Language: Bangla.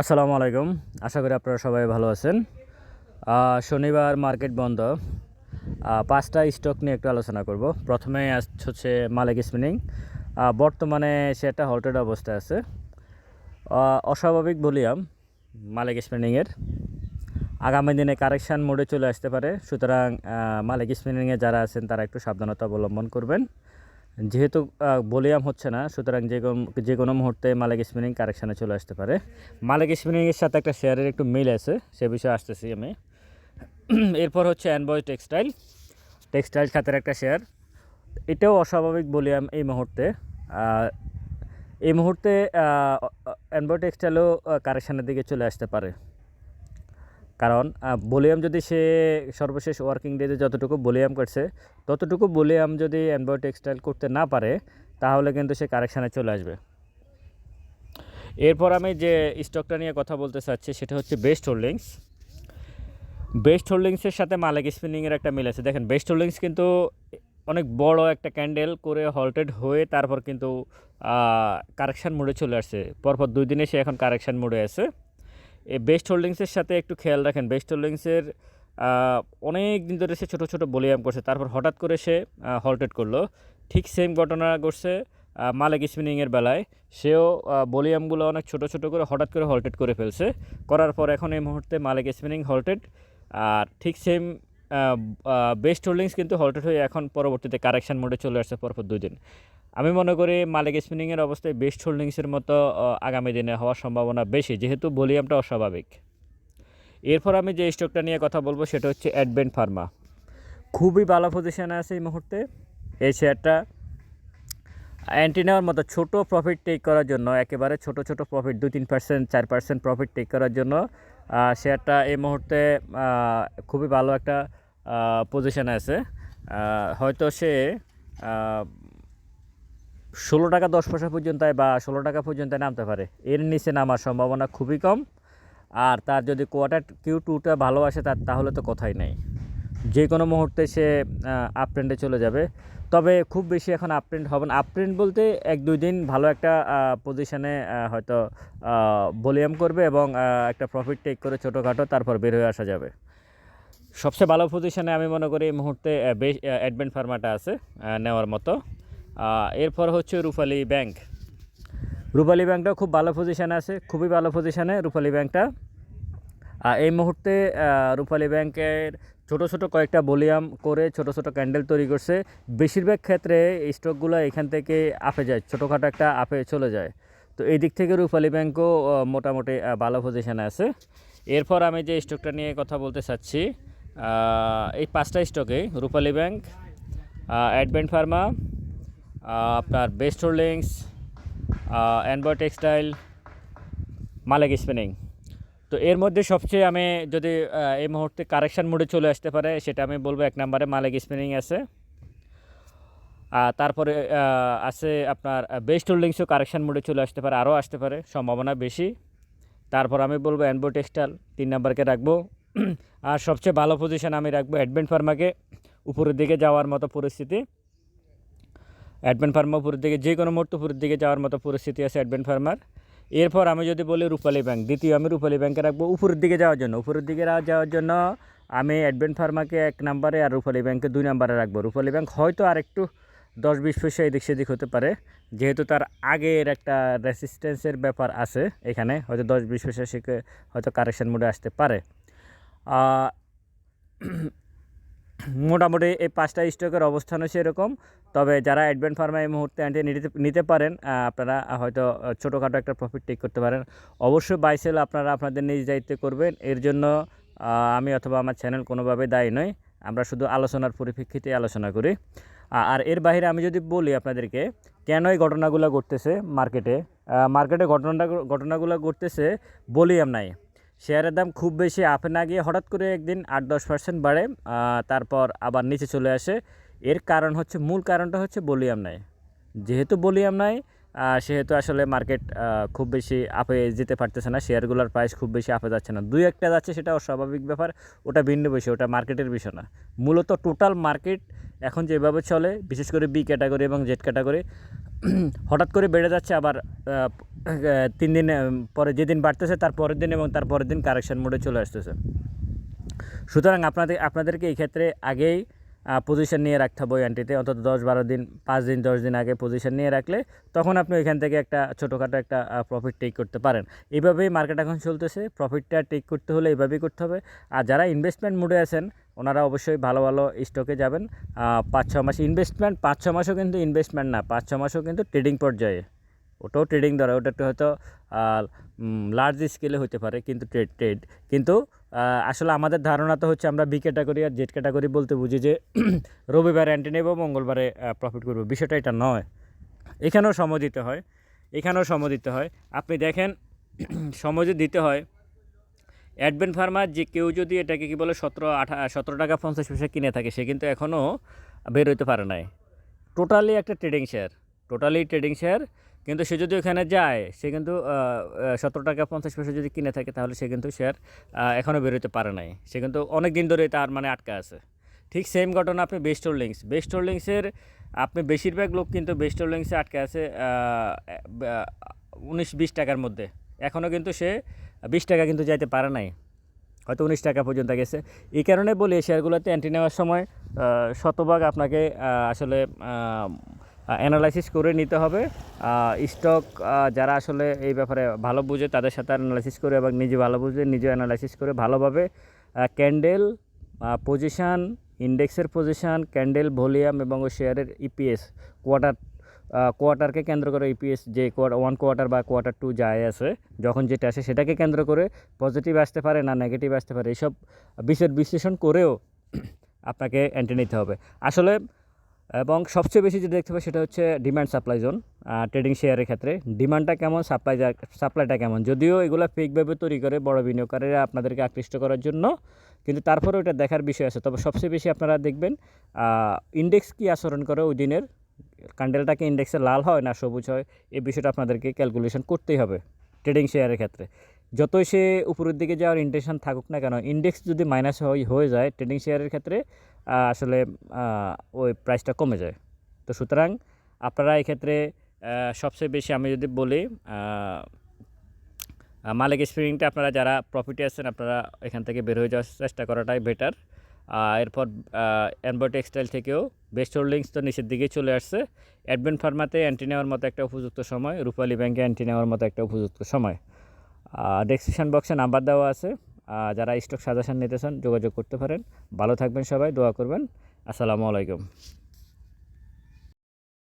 আসসালামু আলাইকুম। আশা করি আপনারা সবাই ভালো আছেন। শনিবার মার্কেট বন্ধ। পাঁচটা স্টক নিয়ে একটু আলোচনা করব। প্রথমে হচ্ছে মালিক স্পিনিং। বর্তমানে সেটা হল্টেড অবস্থায় আছে। অস্বাভাবিক ভলিউম মালিক স্পিনিংয়ের। আগামী দিনে কারেকশান মোডে চলে আসতে পারে। সুতরাং মালিক স্পিনিংয়ে যারা আছেন তারা একটু সাবধানতা অবলম্বন করবেন। যেহেতু ভলিউম হচ্ছে না, সুতরাং যে যে কোনো মুহূর্তে মালিক স্পিনিং কারেকশানে চলে আসতে পারে। মালিক স্পিনিংয়ের সাথে একটা শেয়ারের একটু মিল আছে, সে বিষয়ে আসতেছি আমি। এরপর হচ্ছে অ্যানবয় টেক্সটাইল টেক্সটাইল খাতের একটা শেয়ার এটাও অস্বাভাবিক ভলিউম এই মুহূর্তে। এই মুহূর্তে অ্যানবয় টেক্সটাইলও কারেকশানের দিকে চলে আসতে পারে। কারণ ভলিউম যদি সে সর্বশেষ ওয়ার্কিং ডেতে যতটুকু ভলিউম করছে, ততটুকু ভলিউম যদি অ্যানবয় টেক্সটাইল করতে না পারে, তাহলে কিন্তু সে কারেকশানে চলে আসবে। এরপর আমি যে স্টকটা নিয়ে কথা বলতে চাচ্ছি, সেটা হচ্ছে বেস্ট হোল্ডিংস বেস্ট হোল্ডিংসের সাথে মালিক স্পিনিংয়ের একটা মিল আছে। দেখেন বেস্ট হোল্ডিংস কিন্তু অনেক বড় একটা ক্যান্ডেল করে হল্টেড হয়ে তারপর কিন্তু কারেকশান মোডে চলে আসছে। পরপর দুই দিনে সে এখন কারেকশান মোডে আছে। এই বেস্ট হোল্ডিংসের সাথে একটু খেয়াল রাখেন। বেস্ট হোল্ডিংসের অনেক দিন ধরে সে ছোটো ছোটো বলিয়াম করছে। তারপর হঠাৎ করে সে হল্টেড করল। ঠিক সেম ঘটনা আহ, মালিক স্পিনিংয়ের বেলায়। সেও বলিয়ামগুলো অনেক ছোট ছোট করে হঠাৎ করে হল্টেড করে ফেলছে। করার পর এখন এই মুহূর্তে মালিক স্পিনিং হল্টেড আর ঠিক সেম বেস্ট হোল্ডিংস কিন্তু হল্টেড হয়ে এখন পরবর্তীতে কারেকশন মোডে চলে আসছে পরপর দুই দিন। আমি মনে করি মালিক স্পিনিংয়ের অবস্থায় বেস্ট হোল্ডিংসের মতো আগামী দিনে হওয়ার সম্ভাবনা বেশি, যেহেতু ভলিউমটা অস্বাভাবিক। এরপর আমি যে স্টকটা নিয়ে কথা বলব সেটা হচ্ছে অ্যাডভেন্ট ফার্মা খুবই ভালো পজিশনে আছে এই মুহূর্তে। এই শেয়ারটা অ্যান্টিনার মতো ছোট প্রফিট টেক করার জন্য, একেবারে ছোট ছোট প্রফিট দুই তিন পার্সেন্ট চার পার্সেন্ট প্রফিট টেক করার জন্য শেয়ারটা এই মুহূর্তে খুবই ভালো একটা পজিশনে আছে। হয়তো সে ষোলো টাকা দশ পয়সা পর্যন্ত বা ষোলো টাকা পর্যন্ত নামতে পারে। এর নিচে নামার সম্ভাবনা খুবই কম। আর তার যদি কোয়ার্টার কিউ টুটা ভালো আসে তার তাহলে তো কথাই নেই। যে কোনো মুহূর্তে সে আপ ট্রেন্ডে চলে যাবে। তবে খুব বেশি এখন আপ ট্রেন্ড হবে না। আপ বলতে এক দুই দিন ভালো একটা পজিশানে হয়তো ভলিউম করবে এবং একটা প্রফিট টেক করে ছোটোখাটো তারপর বের হয়ে আসা যাবে। সবচেয়ে ভালো পজিশানে আমি মনে করি এই মুহূর্তে বেশ অ্যাডভেন্ট ফার্মাটা আছে নেওয়ার মতো। এরপর হচ্ছে রূপালী ব্যাংক। রূপালী ব্যাংকটাও খুব ভালো পজিশনে আছে, খুবই ভালো পজিশানে রূপালী ব্যাংকটা। এই মুহূর্তে রূপালী ব্যাংকের ছোট ছোট কয়েকটা ভলিউম করে ছোট ছোট ক্যান্ডেল তৈরি করছে। বেশিরভাগ ক্ষেত্রে স্টকগুলো এখান থেকে আপে যায়, ছোটোখাটো একটা আপে চলে যায়। তো এই দিক থেকে রূপালী ব্যাংকও মোটামুটি ভালো পজিশানে আছে। এরপর আমি যে স্টকটা নিয়ে কথা বলতে চাচ্ছি এই পাঁচটা স্টকে রূপালী ব্যাংক অ্যাডভেন্ট ফার্মা আপনার বেস্ট হোল্ডিংস অ্যানবয় টেক্সটাইল মালিক স্পিনিং তো এর মধ্যে সবচেয়ে আমি যদি এই মুহূর্তে কারেকশান মোডে চলে আসতে পারে, সেটা আমি বলব এক নম্বরে মালিক স্পিনিং আছে। তারপরে আছে আপনার বেস্ট হোল্ডিংসও কারেকশান মোডে চলে আসতে পারে, আরও আসতে পারে, সম্ভাবনা বেশি। তারপর আমি বলব অ্যানবো টেক্সটাইল তিন নাম্বারকে রাখব। আর সবচেয়ে ভালো পজিশন আমি রাখব অ্যাডভেন্ট ফার্মাকে উপরের দিকে যাওয়ার মতো পরিস্থিতি। অ্যাডভেন্ট ফার্মা উপরের দিকে, যে কোনো মুহূর্তে উপরের দিকে যাওয়ার মতো পরিস্থিতি আছে অ্যাডভেন্ট ফার্মার এরপর আমি যদি বলি রূপালী ব্যাংক দ্বিতীয় আমি রূপালী ব্যাংকে রাখব উপরের দিকে যাওয়ার জন্য। উপরের দিকে যাওয়ার জন্য আমি অ্যাডভেন্ট ফার্মাকে এক নম্বরে আর রূপালী ব্যাংকে দুই নম্বরে রাখব। রূপালী ব্যাংক হয়তো আর একটু দশ বিশ পয়সা এদিক সেদিক হতে পারে, যেহেতু তার আগের একটা রেসিস্ট্যান্সের ব্যাপার আছে এখানে, হয়তো দশ বিশ পয়সা সে হয়তো কারেকশন মোডে আসতে পারে। মোটামুটি এই পাঁচটা স্টকের অবস্থান হচ্ছে এরকম তবে যারা অ্যাডভেন্ট ফার্মা এই মুহূর্তে অ্যান্টি নিতে নিতে পারেন আপনারা হয়তো ছোটোখাটো একটা প্রফিট টেক করতে পারেন। অবশ্যই বাইসেল আপনারা আপনাদের নিজ দায়িত্বে করবেন। এর জন্য আমি অথবা আমার চ্যানেল কোনোভাবে দায়ী নয় আমরা শুধু আলোচনার পরিপ্রেক্ষিতে আলোচনা করি। আর এর বাইরে আমি যদি বলি আপনাদেরকে, কেন এই ঘটনাগুলো ঘটতেছে মার্কেটে মার্কেটে ঘটনাটা, ঘটনাগুলো ঘটতেছে বলিয়াম নাই। শেয়ারের দাম খুব বেশি আপে না গিয়ে হঠাৎ করে একদিন আট দশ পার্সেন্ট বাড়ে তারপর আবার নিচে চলে আসে। এর কারণ হচ্ছে, মূল কারণটা হচ্ছে বলিয়াম নাই। যেহেতু বলিয়াম নাই সেহেতু আসলে মার্কেট খুব বেশি আপে যেতে পারতেছে না। শেয়ারগুলোর প্রাইস খুব বেশি আপে যাচ্ছে না। দুই একটা যাচ্ছে, সেটা অস্বাভাবিক ব্যাপার। ওটা ভিন্ন বিষয়, ওটা মার্কেটের বিষয় না। মূলত টোটাল মার্কেট এখন যেভাবে চলে, বিশেষ করে বি ক্যাটাগরি এবং জেড ক্যাটাগরি হঠাৎ করে বেড়ে যাচ্ছে। আবার তিন দিন পরে যেদিন বাড়তেছে, তার পরের দিন এবং তার পরের দিন কারেকশন মোডে চলে আসতেছে। সুতরাং আপনাদের, আপনাদেরকে এই ক্ষেত্রে আগেই পজিশন নিয়ে রাখতে হবে অ্যান্টিতে অন্তত দশ বারো দিন, পাঁচ দিন, দশ দিন আগে পজিশন নিয়ে রাখলে তখন আপনি ওইখান থেকে একটা ছোটোখাটো একটা প্রফিট টেক করতে পারেন। এইভাবেই মার্কেট এখন চলতেছে। প্রফিটটা টেক করতে হলে এইভাবেই করতে হবে। আর যারা ইনভেস্টমেন্ট মুডে আছেন, ওনারা অবশ্যই ভালো ভালো স্টকে যাবেন। পাঁচ ছ মাস ইনভেস্টমেন্ট পাঁচ ছ মাসও কিন্তু ইনভেস্টমেন্ট না, পাঁচ ছ মাসও কিন্তু ট্রেডিং পর্যায়ে। ওটাও ট্রেডিং ধরে, ওটা একটু হয়তো লার্জ স্কেলে হতে পারে, কিন্তু ট্রেড ট্রেড কিন্তু আসলে আমাদের ধারণা তো হচ্ছে আমরা বি ক্যাটাগরি আর জেড ক্যাটাগরি বলতে বুঝি যে রবিবার অ্যান্টি নেব, মঙ্গলবারে প্রফিট করব। বিষয়টা এটা নয়। এখানেও সময় দিতে হয়। এখানেও সময় দিতে হয়। আপনি দেখেন, সময় দিতে হয় অ্যাডভেন ফার্মার যে কেউ যদি এটাকে কি বলে সতেরো আঠা, সতেরো টাকা পঞ্চাশ পয়সা কিনে থাকে, সে কিন্তু এখনও বের হইতে পারে নাই। টোটালি একটা trading share totally trading share কিন্তু সে যদি ওখানে যায়, সে কিন্তু সতেরো টাকা পঞ্চাশ পয়সা যদি কিনে থাকে, তাহলে সে কিন্তু শেয়ার এখনও বেরোতে পারে নাই। সে কিন্তু অনেক দিন ধরে তার মানে আটকা আছে। ঠিক সেম ঘটনা আপনি বেস্ট হোল্ডিংস বেস্ট হোল্ডিংসের আপনি বেশিরভাগ লোক কিন্তু বেস্ট হোল্ডিংসে আটকে আছে উনিশ বিশ টাকার মধ্যে। এখনও কিন্তু সে বিশ টাকা কিন্তু যাইতে পারে নাই। হয়তো উনিশ টাকা পর্যন্ত গেছে। এই কারণে বলি শেয়ারগুলোতে অ্যান্টি নেওয়ার সময় শতভাগ আপনাকে আসলে অ্যানালাইসিস করে নিতে হবে। স্টক যারা আসলে এই ব্যাপারে ভালো বুঝে তাদের সাথে অ্যানালাইসিস করে এবং নিজে ভালো বুঝে নিজে অ্যানালাইসিস করে ভালোভাবে ক্যান্ডেল পজিশান ইন্ডেক্সের পজিশান ক্যান্ডেল ভলিউম এবং ওই শেয়ারের ইপিএস কোয়ার্টার কোয়ার্টারকে কেন্দ্র করে ইপিএস যে কোয়ার্টার ওয়ান কোয়ার্টার বা কোয়ার্টার টু যায় আছে, যখন যেটা আসে সেটাকে কেন্দ্র করে পজিটিভ আসতে পারে না নেগেটিভ আসতে পারে এইসব বিষয়ের বিশ্লেষণ করেও আপনাকে এন্ট্রি নিতে হবে। আসলে এবং সবচেয়ে বেশি যেটা দেখতে পাই সেটা হচ্ছে ডিমান্ড সাপ্লাই জোন ট্রেডিং শেয়ারের ক্ষেত্রে। ডিমান্ডটা কেমন সাপ্লাই সাপ্লাইটা কেমন? যদিও এগুলো ফেকভাবে তৈরি করে বড় বিনিয়োগকারীরা আপনাদেরকে আকৃষ্ট করার জন্য, কিন্তু তারপরেও এটা দেখার বিষয় আছে। তবে সবচেয়ে বেশি আপনারা দেখবেন ইন্ডেক্স কি আচরণ করে ওই দিনের? ক্যান্ডেলটাকে ইন্ডেক্সে লাল হয় না সবুজ হয়? এই বিষয়টা আপনাদেরকে ক্যালকুলেশন করতেই হবে ট্রেডিং শেয়ারের ক্ষেত্রে। যতই সে উপরের দিকে যাওয়ার ইন্টেনশন থাকুক না কেন ইন্ডেক্স যদি মাইনাস হয়ে যায় ট্রেডিং শেয়ারের ক্ষেত্রে আসলে ওই প্রাইসটা কমে যায়। তো সুতরাং আপনারা এক্ষেত্রে সবচেয়ে বেশি আমি যদি বলি মালিক স্প্রিংটা আপনারা যারা প্রফিটে আছেন, আপনারা এখান থেকে বের হয়ে যাওয়ার চেষ্টা করাটাই বেটার এরপর অ্যানবয় টেক্সটাইল থেকেও বেস্ট হোল্ডিংস তো নিচের দিকেই চলে আসছে। অ্যাডভেন ফার্মাতে অ্যান্টি নেওয়ার মতো একটা উপযুক্ত সময় রূপালী ব্যাংকে অ্যান্টি নেওয়ার মতো একটা উপযুক্ত সময়। ডেসক্রিপশন বক্সে নাম্বার দেওয়া আছে। যারা স্টক সাজেশন নিতে চান যোগাযোগ করতে পারেন। ভালো থাকবেন সবাই, দোয়া করবেন। আসসালামু আলাইকুম।